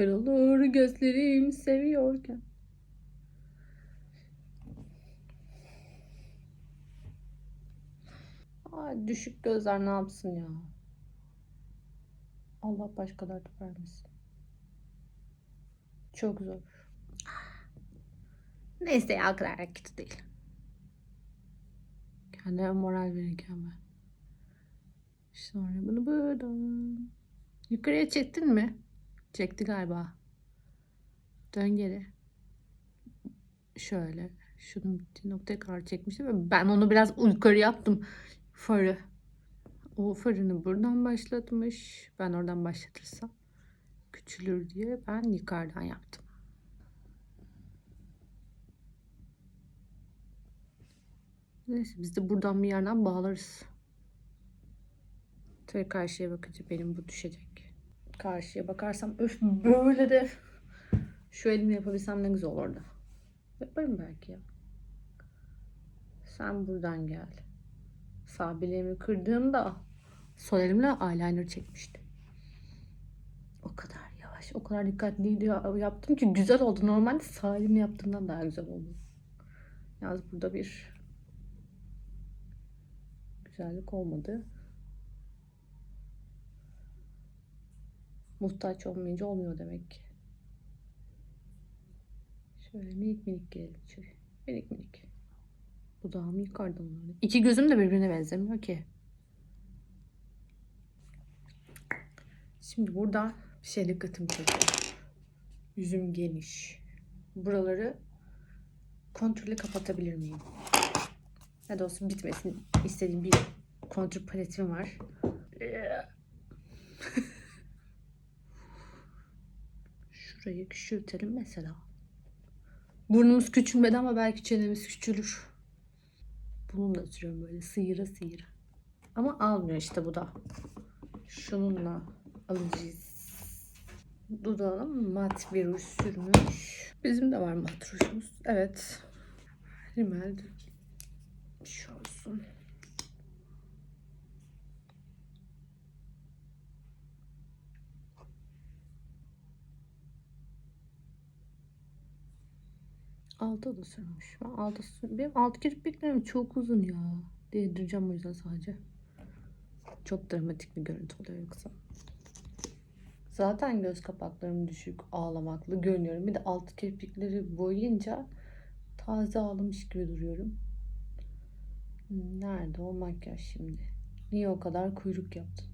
Kör gözlerim seviyorken. Ay, düşük gözler ne yapsın ya? Allah başka dert vermesin. Çok zor. Neyse ya kadar hareketi değil. Kendime moral verirken ben. Sonra bunu böyle yukarıya çektin mi? Çekti galiba. Dön geri. Şöyle. Şunun bittiği noktaya kadar çekmiştim. Ben onu biraz yukarı yaptım. Farı. O farını buradan başlatmış. Ben oradan başlatırsam küçülür diye ben yukarıdan yaptım. Neyse biz de buradan bir yerden bağlarız. Tabii karşıya bakınca benim bu düşecek. Karşıya bakarsam öf böyle de şu elimle yapabilsem ne güzel olurdu. Yaparım belki ya. Sen buradan gel. Sağ bileğimi kırdığımda sol elimle eyeliner çekmiştim. O kadar yavaş, o kadar dikkatli yaptım ki güzel oldu. Normalde sağ elimle yaptığımdan daha güzel oldu. Yalnız burada bir güzellik olmadı. Muhtaç olmayınca olmuyor demek ki. Şöyle minik minik gelelim şöyle. Minik minik. Dudağımı yıkardım böyle. İki gözüm de birbirine benzemiyor ki. Şimdi burada bir şey dikkatimi çekiyor. Yüzüm geniş. Buraları kontrolle kapatabilir miyim? Ya da olsun bitmesin istediğim bir kontür paletim var. Şurayı küçültelim mesela. Burnumuz küçülmedi ama belki çenemiz küçülür. Bununla sürüyorum böyle sıyıra sıyıra. Ama almıyor işte bu da. Şununla alacağız. Dudağına mat bir ruj sürmüş. Bizim de var mat rujumuz. Evet. Rimel. Şey olsun. Alta da sürmüş. Ben alta sür- Benim alt kirpiklerim çok uzun ya. Değdireceğim o yüzden sadece. Çok dramatik bir görüntü oluyor yoksa. Zaten göz kapaklarım düşük, ağlamaklı görünüyorum. Bir de alt kirpikleri boyayınca taze ağlamış gibi duruyorum. Nerede o makyaj şimdi? Niye o kadar kuyruk yaptın?